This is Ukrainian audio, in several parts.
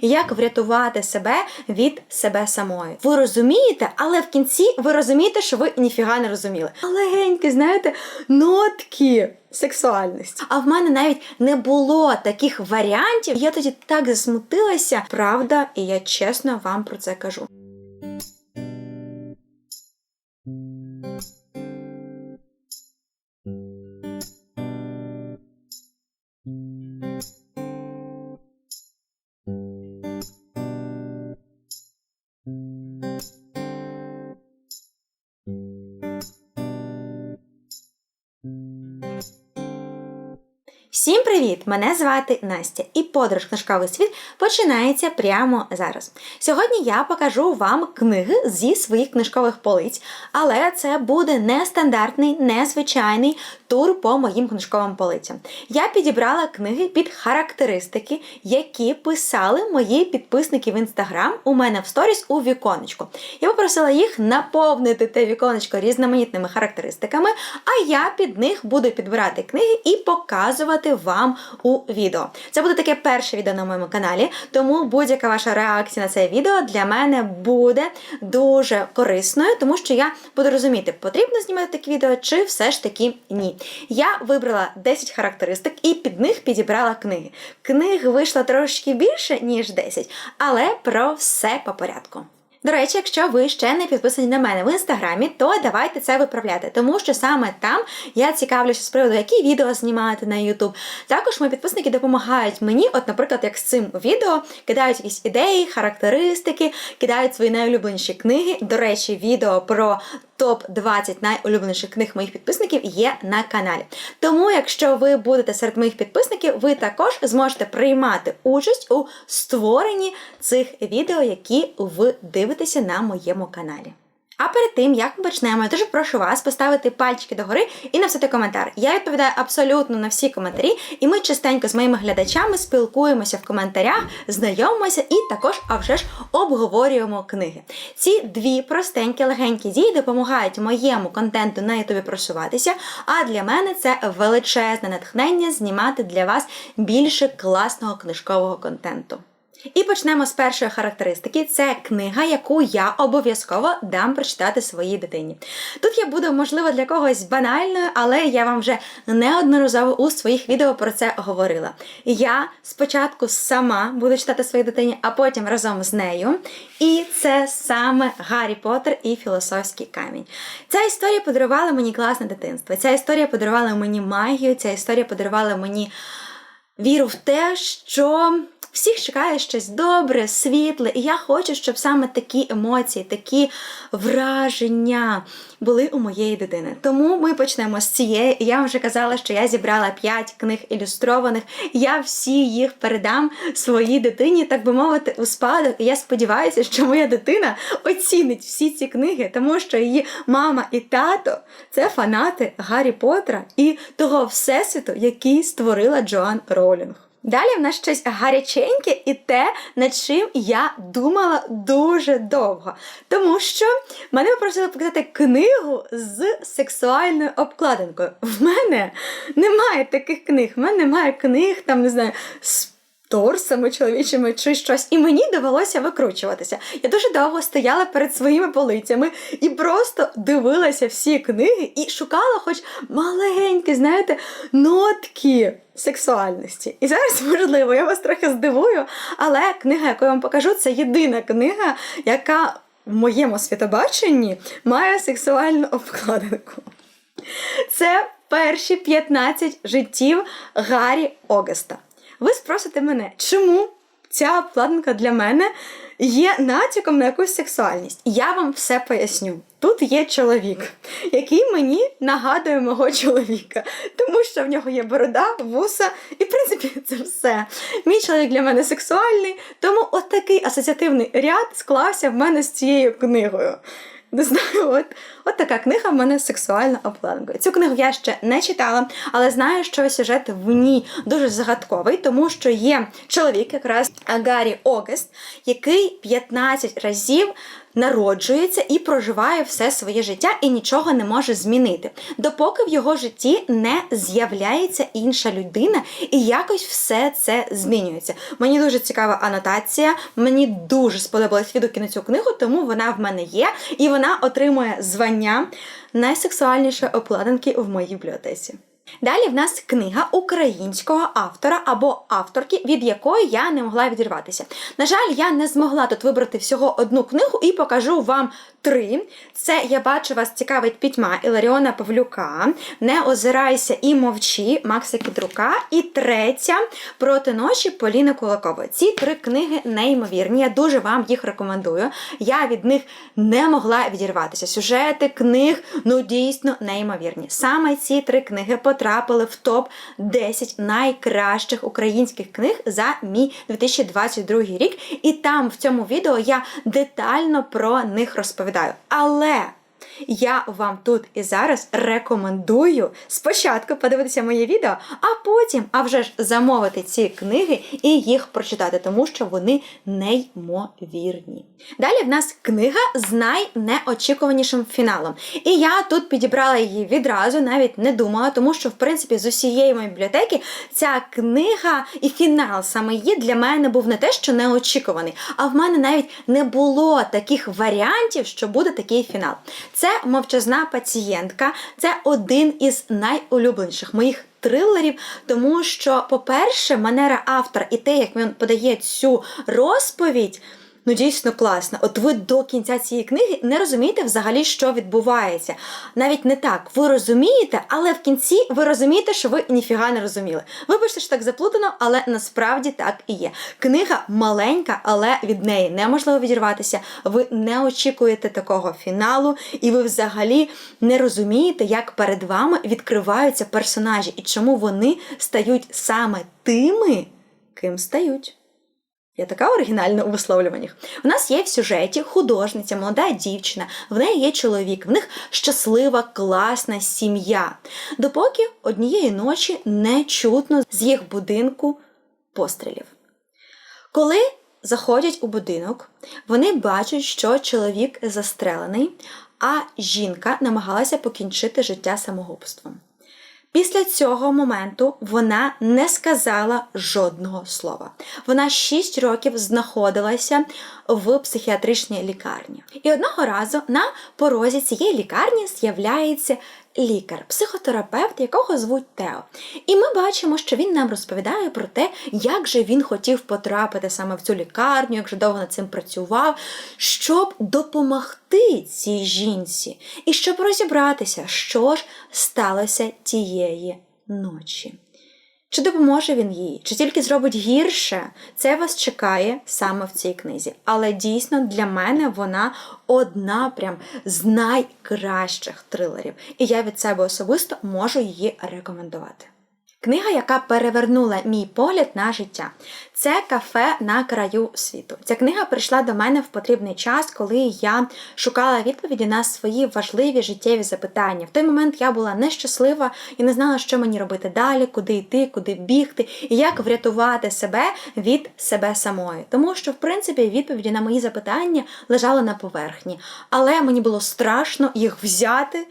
і як врятувати себе від себе самої. Ви розумієте, але в кінці ви розумієте, що ви ніфіга не розуміли. Легенькі, знаєте, нотки. Сексуальності. А в мене навіть не було таких варіантів. Я тоді так засмутилася. Правда, і я чесно вам про це кажу. Всім привіт! Мене звати Настя, і подорож книжковий світ починається прямо зараз. Сьогодні я покажу вам книги зі своїх книжкових полиць, але це буде не стандартний, незвичайний тур по моїм книжковим полицям. Я підібрала книги під характеристики, які писали мої підписники в інстаграм у мене в сторіс у віконечку. Я попросила їх наповнити те віконечко різноманітними характеристиками, а я під них буду підбирати книги і показувати вам у відео. Це буде таке перше відео на моєму каналі, тому будь-яка ваша реакція на це відео для мене буде дуже корисною, тому що я буду розуміти, потрібно знімати таке відео чи все ж таки ні. Я вибрала 10 характеристик і під них підібрала книги. Книг вийшло трошки більше, ніж 10, але про все по порядку. До речі, якщо ви ще не підписані на мене в інстаграмі, то давайте це виправляти, тому що саме там я цікавлюся з приводу, які відео знімати на YouTube. Також мої підписники допомагають мені, от, наприклад, як з цим відео, кидають якісь ідеї, характеристики, кидають свої найулюбленіші книги. До речі, відео про топ-20 найулюбленіших книг моїх підписників є на каналі. Тому, якщо ви будете серед моїх підписників, ви також зможете приймати участь у створенні цих відео, які ви дивитеся на моєму каналі. А перед тим, як ми почнемо, я дуже прошу вас поставити пальчики догори і написати коментар. Я відповідаю абсолютно на всі коментарі, і ми частенько з моїми глядачами спілкуємося в коментарях, знайомимося і також, а вже ж, обговорюємо книги. Ці дві простенькі, легенькі дії допомагають моєму контенту на Ютубі просуватися. А для мене це величезне натхнення знімати для вас більше класного книжкового контенту. І почнемо з першої характеристики. Це книга, яку я обов'язково дам прочитати своїй дитині. Тут я буду, можливо, для когось банальною, але я вам вже неодноразово у своїх відео про це говорила. Я спочатку сама буду читати своїй дитині, а потім разом з нею. І це саме Гаррі Поттер і Філософський камінь. Ця історія подарувала мені класне дитинство. Ця історія подарувала мені магію, ця історія подарувала мені віру в те, що. Всіх чекає щось добре, світле, і я хочу, щоб саме такі емоції, такі враження були у моєї дитини. Тому ми почнемо з цієї. Я вже казала, що я зібрала 5 книг ілюстрованих. Я всі їх передам своїй дитині, так би мовити, у спадок. І я сподіваюся, що моя дитина оцінить всі ці книги, тому що її мама і тато це фанати Гаррі Поттера і того всесвіту, який створила Джоан Роулінг. Далі в нас щось гаряченьке і те, над чим я думала дуже довго. Тому що мене попросили показати книгу з сексуальною обкладинкою. В мене немає таких книг. В мене немає книг, там, не знаю, з торсами чоловічими чи щось. І мені довелося викручуватися. Я дуже довго стояла перед своїми полицями і просто дивилася всі книги і шукала хоч маленькі, знаєте, нотки. Сексуальності. І зараз, можливо, я вас трохи здивую, але книга, яку я вам покажу, це єдина книга, яка в моєму світобаченні має сексуальну обкладинку. Це перші 15 життів Гаррі Огеста. Ви спросите мене, чому ця обкладинка для мене є натяком на якусь сексуальність? Я вам все поясню. Тут є чоловік, який мені нагадує мого чоловіка, тому що в нього є борода, вуса, і в принципі це все. Мій чоловік для мене сексуальний, тому отакий асоціативний ряд склався в мене з цією книгою. Не знаю, от от така книга в мене сексуальна сексуальною. Цю книгу я ще не читала, але знаю, що сюжет в ній дуже загадковий, тому що є чоловік, якраз Гаррі Огест, який 15 разів народжується і проживає все своє життя і нічого не може змінити, допоки в його житті не з'являється інша людина, і якось все це змінюється. Мені дуже цікава анотація. Мені дуже сподобалась відгуки на цю книгу, тому вона в мене є, і вона отримує звання найсексуальнішої обкладинки в моїй бібліотеці. Далі в нас книга українського автора або авторки, від якої я не могла відірватися. На жаль, я не змогла тут вибрати всього одну книгу і покажу вам три. Це я бачу вас цікавить пітьма Іларіона Павлюка, Не озирайся і мовчи Макса Кідрука. І третя проти ночі Поліни Кулакової. Ці три книги неймовірні. Я дуже вам їх рекомендую. Я від них не могла відірватися. Сюжети книг ну дійсно неймовірні. Саме ці три книги потрапили в топ 10 найкращих українських книг за мій 2022 рік. І там в цьому відео я детально про них розповідаю. Але я вам тут і зараз рекомендую спочатку подивитися моє відео, а потім, а вже ж замовити ці книги і їх прочитати, тому що вони неймовірні. Далі в нас книга з найнеочікуванішим фіналом. І я тут підібрала її відразу, навіть не думала, тому що, в принципі, з усієї моєї бібліотеки ця книга і фінал саме її для мене був не те, що неочікуваний, а в мене навіть не було таких варіантів, що буде такий фінал. Це мовчазна пацієнтка, це один із найулюбленіших моїх трилерів, тому що, по-перше, манера автора і те, як він подає цю розповідь. Ну, дійсно класно. От ви до кінця цієї книги не розумієте взагалі, що відбувається. Навіть не так. Ви розумієте, але в кінці ви розумієте, що ви ніфіга не розуміли. Вибачте, що так заплутано, але насправді так і є. Книга маленька, але від неї неможливо відірватися. Ви не очікуєте такого фіналу, і ви взагалі не розумієте, як перед вами відкриваються персонажі і чому вони стають саме тими, ким стають. Я така оригінальна у висловлюваннях. У нас є в сюжеті художниця, молода дівчина, в неї є чоловік, в них щаслива, класна сім'я. Допоки однієї ночі не чутно з їх будинку пострілів. Коли заходять у будинок, вони бачать, що чоловік застрелений, а жінка намагалася покінчити життя самогубством. Після цього моменту вона не сказала жодного слова. Вона 6 років знаходилася в психіатричній лікарні. І одного разу на порозі цієї лікарні з'являється лікар, психотерапевт, якого звуть Тео. І ми бачимо, що він нам розповідає про те, як же він хотів потрапити саме в цю лікарню, як же довго над цим працював, щоб допомогти цій жінці, і щоб розібратися, що ж сталося тієї ночі. Чи допоможе він їй, чи тільки зробить гірше, це вас чекає саме в цій книзі. Але дійсно для мене вона одна прям з найкращих трилерів. І я від себе особисто можу її рекомендувати. Книга, яка перевернула мій погляд на життя, це кафе на краю світу. Ця книга прийшла до мене в потрібний час, коли я шукала відповіді на свої важливі життєві запитання. В той момент я була нещаслива і не знала, що мені робити далі, куди йти, куди бігти, і як врятувати себе від себе самої. Тому що, в принципі, відповіді на мої запитання лежали на поверхні, але мені було страшно їх взяти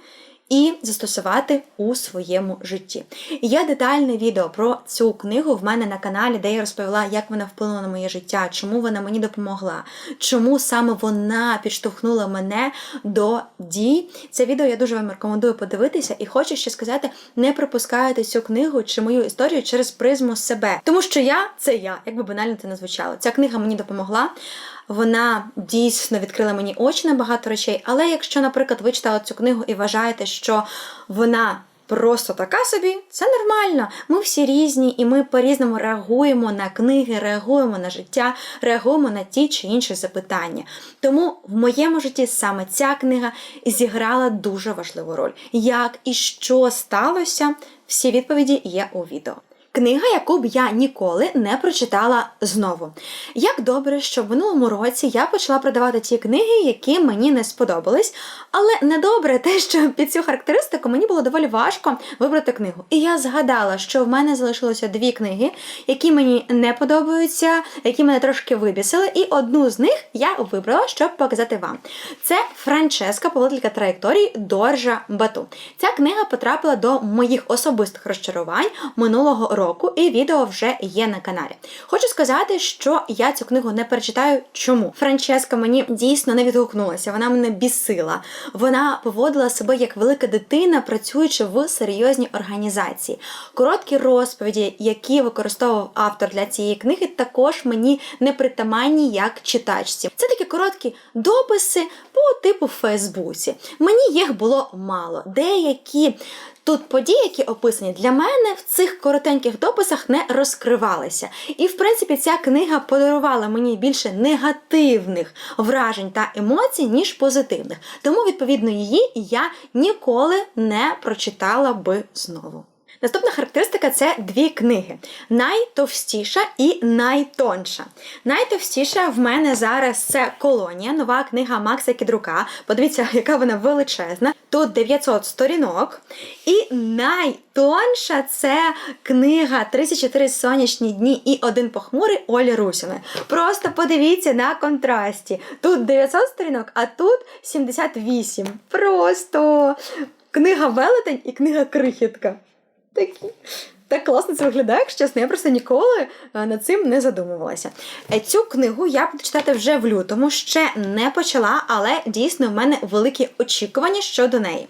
і застосувати у своєму житті. Є детальне відео про цю книгу в мене на каналі, де я розповіла, як вона вплинула на моє життя, чому вона мені допомогла, чому саме вона підштовхнула мене до дій. Це відео я дуже вам рекомендую подивитися і хочу ще сказати: не пропускайте цю книгу чи мою історію через призму себе. Тому що я це я, як би банально це не звучало. Ця книга мені допомогла. Вона дійсно відкрила мені очі на багато речей. Але якщо, наприклад, ви читали цю книгу і вважаєте, що вона просто така собі, це нормально. Ми всі різні, і ми по-різному реагуємо на книги, реагуємо на життя, реагуємо на ті чи інші запитання. Тому в моєму житті саме ця книга зіграла дуже важливу роль. Як і що сталося, всі відповіді є у відео. Книга, яку б я ніколи не прочитала знову. Як добре, що в минулому році я почала продавати ті книги, які мені не сподобались. Але недобре те, що під цю характеристику мені було доволі важко вибрати книгу. І я згадала, що в мене залишилося дві книги, які мені не подобаються, які мене трошки вибісили. І одну з них я вибрала, щоб показати вам. Це Франческа, поводителька траєкторій Доржа Бату. Ця книга потрапила до моїх особистих розчарувань минулого року, і відео вже є на каналі. Хочу сказати, що я цю книгу не перечитаю. Чому? Франческа мені дійсно не відгукнулася, вона мене бісила. Вона поводила себе як велика дитина, працюючи в серйозній організації. Короткі розповіді, які використовував автор для цієї книги, також мені не притаманні як читачці. Це такі короткі дописи по типу Фейсбуці. Мені їх було мало. Деякі Тут події, які описані для мене в цих коротеньких дописах не розкривалися. І, в принципі, ця книга подарувала мені більше негативних вражень та емоцій, ніж позитивних. Тому, відповідно, її я ніколи не прочитала би знову. Наступна характеристика це дві книги: найтовстіша і найтонша. Найтовстіша в мене зараз це колонія, нова книга Макса Кідрука. Подивіться, яка вона величезна. Тут 900 сторінок. І найтонша це книга «34 сонячні дні і один похмурий Олі Русіної. Просто подивіться на контрасті. Тут 900 сторінок, а тут 78. Просто книга велетень і книга крихітка такі. Так класно це виглядає, якщо чесно, я просто ніколи е, над цим не задумувалася. Е, цю книгу я буду читати вже в лютому, ще не почала, але дійсно в мене великі очікування щодо неї.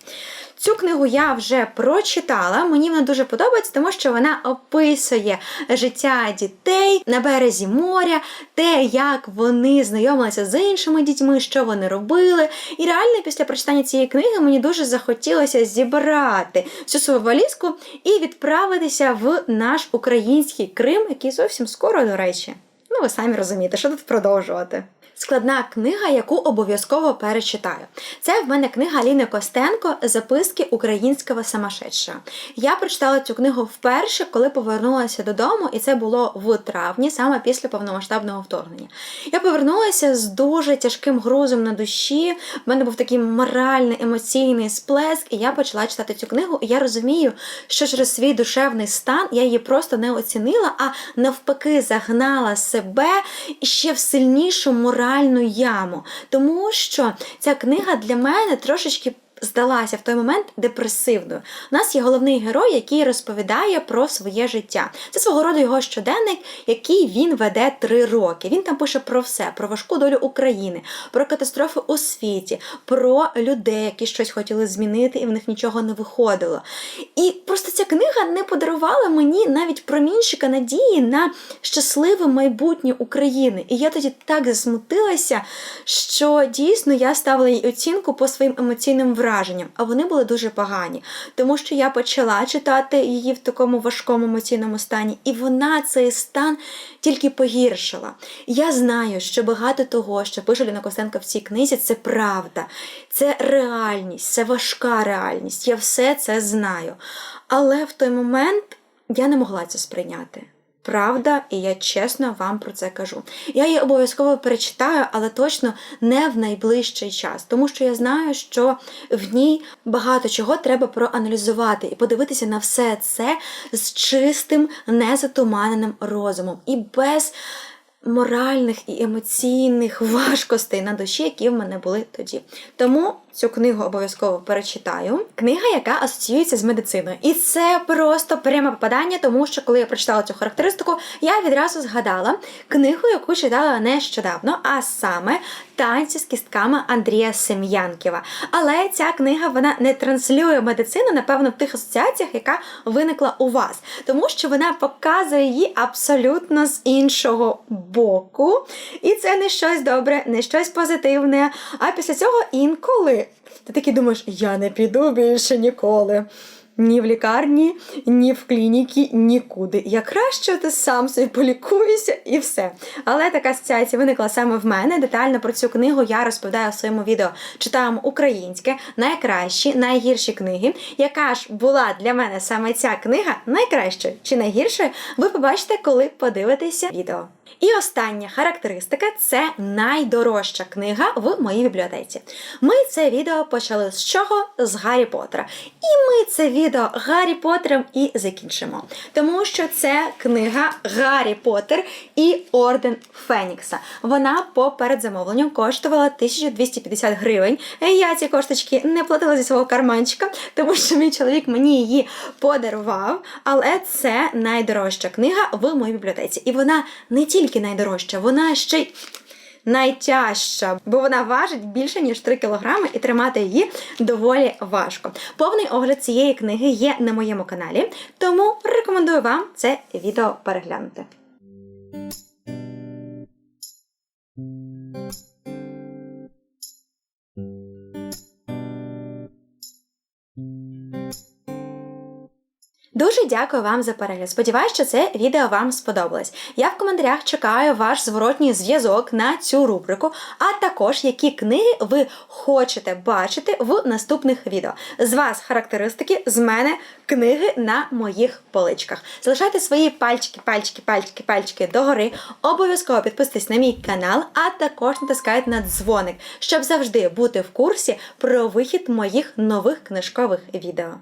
Цю книгу я вже прочитала. Мені вона дуже подобається, тому що вона описує життя дітей на березі моря, те, як вони знайомилися з іншими дітьми, що вони робили. І реально, після прочитання цієї книги мені дуже захотілося зібрати всю свою валізку і відправитися в наш український Крим, який зовсім скоро, до речі. Ну, ви самі розумієте, що тут продовжувати складна книга, яку обов'язково перечитаю. Це в мене книга Ліни Костенко Записки українського самошедшого. Я прочитала цю книгу вперше, коли повернулася додому, і це було в травні, саме після повномасштабного вторгнення. Я повернулася з дуже тяжким грузом на душі. В мене був такий моральний, емоційний сплеск, і я почала читати цю книгу. І я розумію, що через свій душевний стан я її просто не оцінила, а навпаки, загнала себе ще в сильнішу мораль моральну яму, тому що ця книга для мене трошечки здалася в той момент депресивною. У нас є головний герой, який розповідає про своє життя. Це свого роду його щоденник, який він веде три роки. Він там пише про все: про важку долю України, про катастрофи у світі, про людей, які щось хотіли змінити, і в них нічого не виходило. І просто ця книга не подарувала мені навіть промінчика надії на щасливе майбутнє України. І я тоді так засмутилася, що дійсно я ставила їй оцінку по своїм емоційним враженням враженням, а вони були дуже погані, тому що я почала читати її в такому важкому емоційному стані, і вона цей стан тільки погіршила. Я знаю, що багато того, що пише Ліна Костенко в цій книзі, це правда, це реальність, це важка реальність. Я все це знаю. Але в той момент я не могла це сприйняти. Правда, і я чесно вам про це кажу. Я її обов'язково перечитаю, але точно не в найближчий час, тому що я знаю, що в ній багато чого треба проаналізувати і подивитися на все це з чистим, незатуманеним розумом і без моральних і емоційних важкостей на душі, які в мене були тоді. Тому цю книгу обов'язково перечитаю. Книга, яка асоціюється з медициною. І це просто пряме попадання, тому що коли я прочитала цю характеристику, я відразу згадала книгу, яку читала нещодавно, а саме танці з кістками Андрія Сем'янківа. Але ця книга вона не транслює медицину, напевно, в тих асоціаціях, яка виникла у вас, тому що вона показує її абсолютно з іншого боку. І це не щось добре, не щось позитивне. А після цього інколи ти такий думаєш, я не піду більше ніколи. ні в лікарні, ні в клініці, нікуди. Я краще ти сам собі полікуюся і все. Але така асоціація виникла саме в мене. Детально про цю книгу я розповідаю у своєму відео. Читаємо українське, найкращі, найгірші книги. Яка ж була для мене саме ця книга найкращою чи найгіршою, ви побачите, коли подивитеся відео. І остання характеристика це найдорожча книга в моїй бібліотеці. Ми це відео почали з чого? З Гаррі Поттера. І ми це відео Гаррі Поттером і закінчимо. Тому що це книга Гаррі Поттер і Орден Фенікса. Вона по передзамовленню коштувала 1250 гривень. Я ці кошточки не платила зі свого карманчика, тому що мій чоловік мені її подарував. Але це найдорожча книга в моїй бібліотеці. І вона не тільки найдорожча, вона ще й найтяжча, бо вона важить більше ніж 3 кілограми, і тримати її доволі важко. Повний огляд цієї книги є на моєму каналі, тому рекомендую вам це відео переглянути. Дуже дякую вам за перегляд. Сподіваюсь, що це відео вам сподобалось. Я в коментарях чекаю ваш зворотній зв'язок на цю рубрику, а також які книги ви хочете бачити в наступних відео. З вас характеристики, з мене книги на моїх поличках. Залишайте свої пальчики, пальчики, пальчики, пальчики догори. Обов'язково підписуйтесь на мій канал, а також натискайте на дзвоник, щоб завжди бути в курсі про вихід моїх нових книжкових відео.